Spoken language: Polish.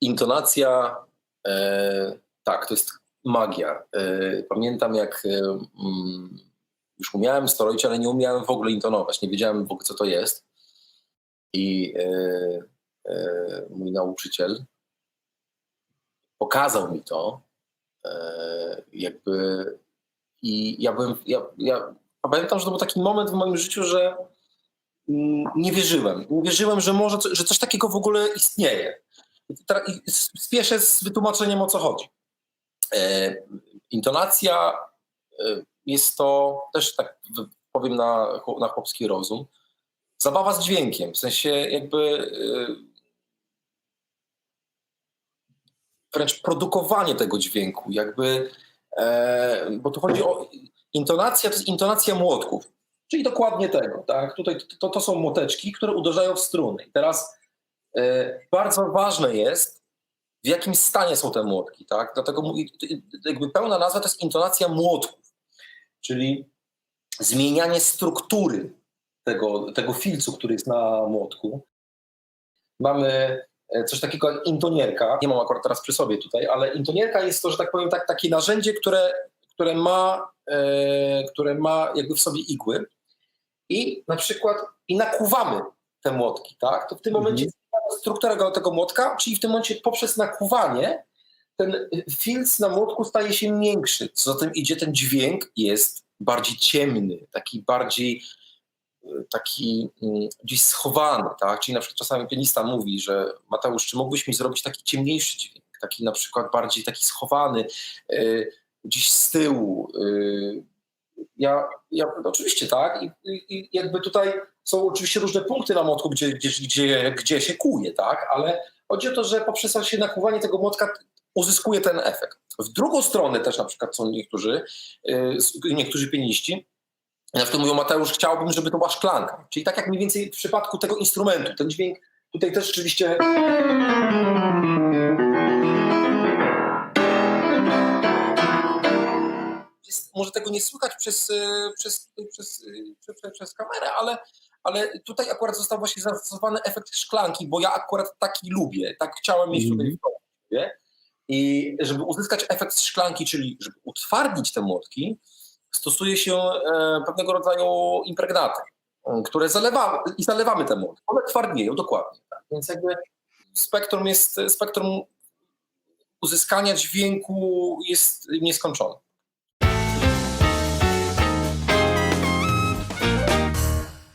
intonacja, e, tak, to jest magia. E, pamiętam jak e, mm, już umiałem steroić, ale nie umiałem w ogóle intonować, nie wiedziałem w ogóle co to jest. I mój nauczyciel pokazał mi to, jakby i ja byłem, ja, ja pamiętam, że to był taki moment w moim życiu, że mm, nie wierzyłem. Nie wierzyłem, że może, że coś takiego w ogóle istnieje. Spieszę z wytłumaczeniem o co chodzi. E, intonacja e, jest to też tak powiem na, na chłopski rozum. Zabawa z dźwiękiem, w sensie jakby e, wręcz produkowanie tego dźwięku, jakby, bo tu chodzi o intonacja, to jest intonacja młotków, czyli dokładnie tego, tak? Tutaj to, to są młoteczki, które uderzają w struny. I teraz bardzo ważne jest, w jakim stanie są te młotki, tak? Dlatego jakby pełna nazwa to jest intonacja młotków, czyli zmienianie struktury tego, tego filcu, który jest na młotku. Mamy e, coś takiego jak intonierka. Nie mam akurat teraz przy sobie tutaj, ale intonierka jest to, że tak powiem, tak, takie narzędzie, które, które, ma, e, które ma jakby w sobie igły i na przykład i nakuwamy te młotki, tak? To w tym Mhm. momencie struktura go- tego młotka, czyli w tym momencie poprzez nakuwanie ten filc na młotku staje się miększy. Co za tym idzie, ten dźwięk jest bardziej ciemny, taki bardziej y, taki mm, gdzieś schowany, tak? Czyli na przykład czasami pianista mówi, że Mateusz, czy mógłbyś mi zrobić taki ciemniejszy dźwięk, taki na przykład bardziej taki schowany, y, gdzieś z tyłu. y. Ja, ja oczywiście tak i, i, jakby tutaj są oczywiście różne punkty na młotku, gdzie, gdzie, gdzie, gdzie się kuje, tak? Ale chodzi o to, że poprzez się nakuwanie tego młotka uzyskuje ten efekt. W drugą stronę też na przykład są niektórzy, y, niektórzy pianiści, na przykład mówią, Mateusz, chciałbym, żeby to była szklanka. Czyli tak jak mniej więcej w przypadku tego instrumentu, ten dźwięk tutaj też rzeczywiście... może tego nie słychać przez, przez, przez, y, przez, przez, przez kamerę, ale, ale tutaj akurat został właśnie zastosowany efekt szklanki, bo ja akurat taki lubię, tak chciałem mieć tutaj Mhm. w sobie. I żeby uzyskać efekt szklanki, czyli żeby utwardzić te młotki, stosuje się e, pewnego rodzaju impregnaty, e, które zalewamy i zalewamy te młotki. One twardnieją dokładnie. Tak? Więc jakby spektrum jest, spektrum uzyskania dźwięku jest nieskończone.